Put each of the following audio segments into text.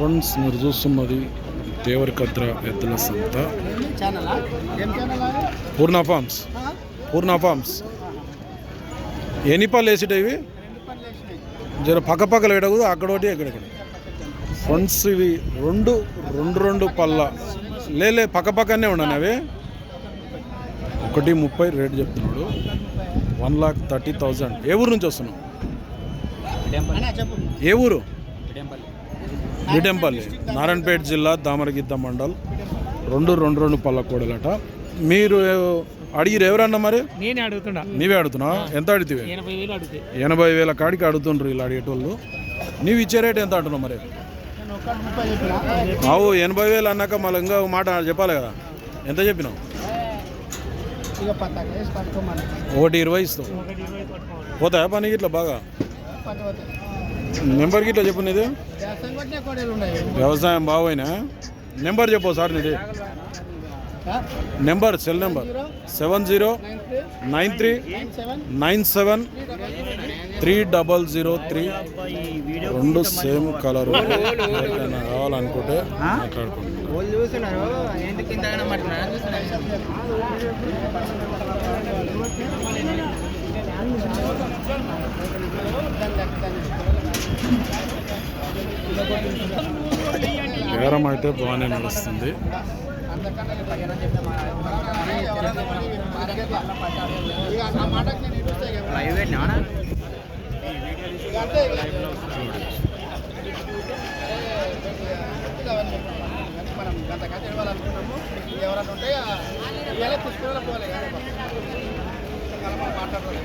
Friends మీరు చూస్తున్నది దేవరకద్ర ఎద్దుల సంత. పూర్ణ ఫార్మ్స్. పూర్ణ ఫార్మ్స్. ఎన్ని పళ్ళు వేసేటవి జర పక్క పక్కలు ఎడగదు అక్కడ ఒకటి ఎక్కడ ఫ్రెండ్స్ ఇవి రెండు రెండు రెండు పళ్ళ. లేలే పక్క పక్కనే ఉండను అవి. ఒకటి ముప్పై రేట్ చెప్తున్నాడు. One lakh thirty thousand. ఏ ఊరు నుంచి వస్తున్నావు? ఏ ఊరు? బిడెంపల్లి నారాయణపేట జిల్లా దామరగిద్ద మండల్ రెండు రెండు రెండు పళ్ళ కూడలట మీరు అడిగిరు ఎవరన్నా మరి? నేనే అడుగుతున్నా. నీవే అడుగుతున్నావు ఎంత అడిగితే. ఎనభై వేలు కాడికి అడుగుతుండ్రు ఇలా అడిగేటోళ్ళు. నీవు ఇచ్చే రేట్ ఎంత అంటున్నావు మరి? అవు ఎనభై వేలు అన్నాక మళ్ళీ ఇంకా ఒక మాట చెప్పాలి కదా. ఎంత చెప్పినావు? ఒకటి ఇరవై ఇస్తావు. పోతాయా పనికి ఇట్లా బాగా? నెంబర్ గిట్లా చెప్పు నీది. వ్యవసాయం బాగోయినా నెంబర్ చెప్పు సార్ నీది. Number cell number. Seven zero nine three nine seven nine seven three double zero three. రెండు సేమ్ కలర్. ఎవరికైనా కావాలనుకుంటే మాట్లాడుకుంటున్నాను బేరం అయితే బాగానే నడుస్తుంది. మనం గంట కథ ఇవ్వాలనుకున్నాము ఎవరైనా ఉంటే ఇవాళ పుష్కరాలు పోవాలి మాట్లాడాలి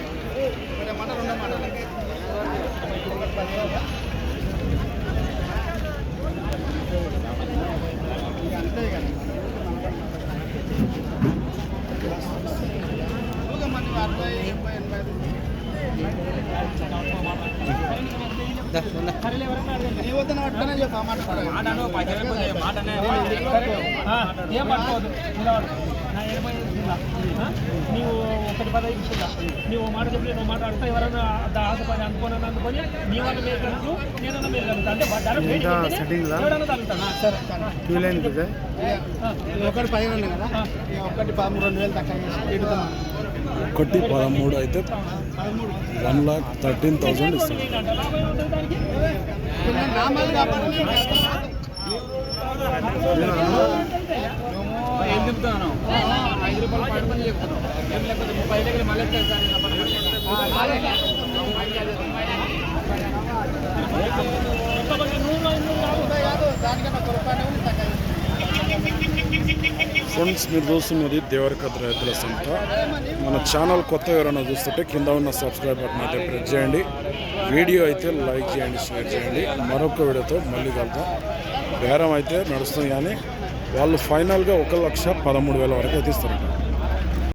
ఒకటే మాట రెండో మాటలు என்பது నీవు ఒకటి పద ఇస్తుందా నీవు మాట చెప్పి నువ్వు మాట అడుగుతా ఎవరైనా ఆశపడి అనుకోని అనుకొని నీ వల్ల మీరు కలుగుతూ నేనన్నా మీరు కలుగుతా అంటే ధర వేడి ఉంటేనే ఎవడన్నా తగ్గుతాను సరే ఒకటి పదిహేను కదా ఒకటి పదమూడు రెండు వేలు తక్కువ ఒకటి పదమూడు అయితే వన్ లాక్ థర్టీన్ థౌజండ్ ఇస్తాను కాబట్టి ఏం ఐదు రూపాయలు లేకపోతే ముప్పై దగ్గర మళ్ళీ దానికన్నా ఒక రూపాయలు ఉంది తక్కువ ఫ్రెండ్స్ మీరు చూస్తున్నది దేవరకద్ర రైతుల సంత. మన ఛానల్ కొత్త ఎవరైనా చూస్తుంటే కింద ఉన్న సబ్స్క్రైబ్ బటన్ అయితే ప్రెస్ చేయండి. వీడియో అయితే లైక్ చేయండి షేర్ చేయండి. మరొక వీడియోతో మళ్ళీ కలుద్దాం. బేరం అయితే నడుస్తుంది కానీ వాళ్ళు ఫైనల్గా ఒక లక్ష పదమూడు వేల వరకు అయితే ఇస్తారంట.